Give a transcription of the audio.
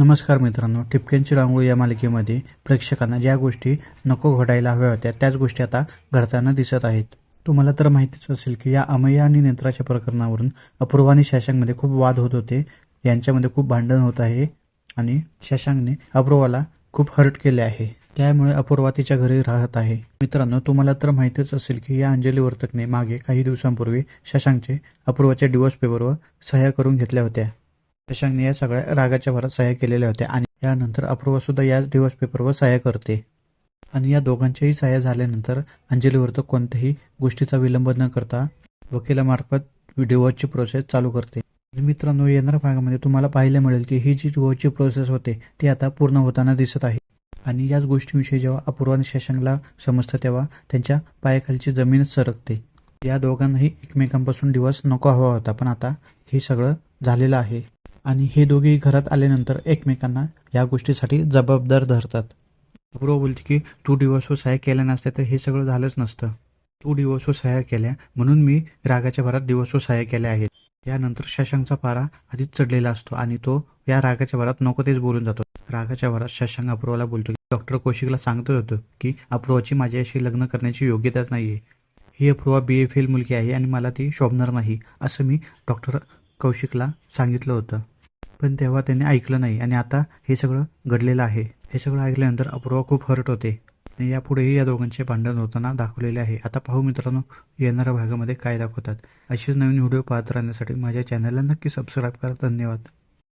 नमस्कार मित्रांनो ठिपक्यांची रांगोळी या मालिकेमध्ये प्रेक्षकांना ज्या गोष्टी नको घडायला हव्या होत्या त्याच गोष्टी आता घडताना दिसत आहेत. तुम्हाला तर माहितीच असेल की या अमय आणि नेत्राच्या प्रकरणावरून अपूर्वा आणि शशांकमध्ये खूप वाद होत होते. यांच्यामध्ये खूप भांडण होत आहे आणि शशांकने अपूर्वाला खूप हर्ट केले आहे. त्यामुळे अपूर्वा तिच्या घरी राहत आहे. मित्रांनो तुम्हाला तर माहितीच असेल की या अंजली वर्तकने मागे काही दिवसांपूर्वी शशांकचे अपूर्वाच्या डिवोर्स पेपरवर सह्या करून घेतल्या होत्या. शशांकने या सगळ्या रागाच्या भरात सह्या केलेल्या होत्या आणि यानंतर अपूर्वासुद्धा या दिवस पेपरवर सह्या करते. आणि या दोघांच्याही सह्या झाल्यानंतर अंजलीवर वर्तक कोणत्याही गोष्टीचा विलंब न करता वकिलामार्फत डिवोर्सची प्रोसेस चालू करते. मित्रांनो येणाऱ्या भागामध्ये तुम्हाला पाहायला मिळेल की ही जी डिवोर्सची प्रोसेस होते ती आता पूर्ण होताना दिसत आहे. आणि याच गोष्टीविषयी जेव्हा अपूर्वा आणि शशांकला समजतं तेव्हा त्यांच्या पायाखालची जमीनच सरकते. या दोघांनाही एकमेकांपासून दिवस नको हवा होता पण आता हे सगळं झालेलं आहे. आणि हे दोघेही घरात आल्यानंतर एकमेकांना या गोष्टीसाठी जबाबदार धरतात. अपूर्वा बोलते की तू डिवोर्सवर सह्या केल्या नसत्या तर हे सगळं झालंच नसतं. तू डिवोर्सवर सह्या केल्या म्हणून मी रागाच्या भरात डिवोर्सवर सह्या केल्या आहेत. यानंतर शशांकचा पारा आधीच चढलेला असतो आणि तो या रागाच्या भरात नको तेच बोलून जातो. रागाच्या भरात शशांक अपूर्वाला बोलतो की डॉक्टर कौशिकला सांगतो होतो की अपूर्वाची माझ्याशी लग्न करण्याची योग्यताच नाहीये. ही अपूर्वा बी ए फेल मुलगी आहे आणि मला ती शोभणार नाही असं मी डॉक्टर कौशिकला सांगितलं होतं. पण तेव्हा त्याने ऐकलं नाही. आणि आता हे सगळं घडलेलं आहे. हे सगळं ऐकल्यानंतर अपूर्वा खूप हर्ट होते. आणि यापुढेही या दोघांचे भांडण होताना दाखवलेले आहे. आता पाहू मित्रांनो येणाऱ्या भागामध्ये काय दाखवतात. असेच नवीन व्हिडिओ पाहत राहण्यासाठी माझ्या चॅनलला नक्की सबस्क्राईब करा. धन्यवाद.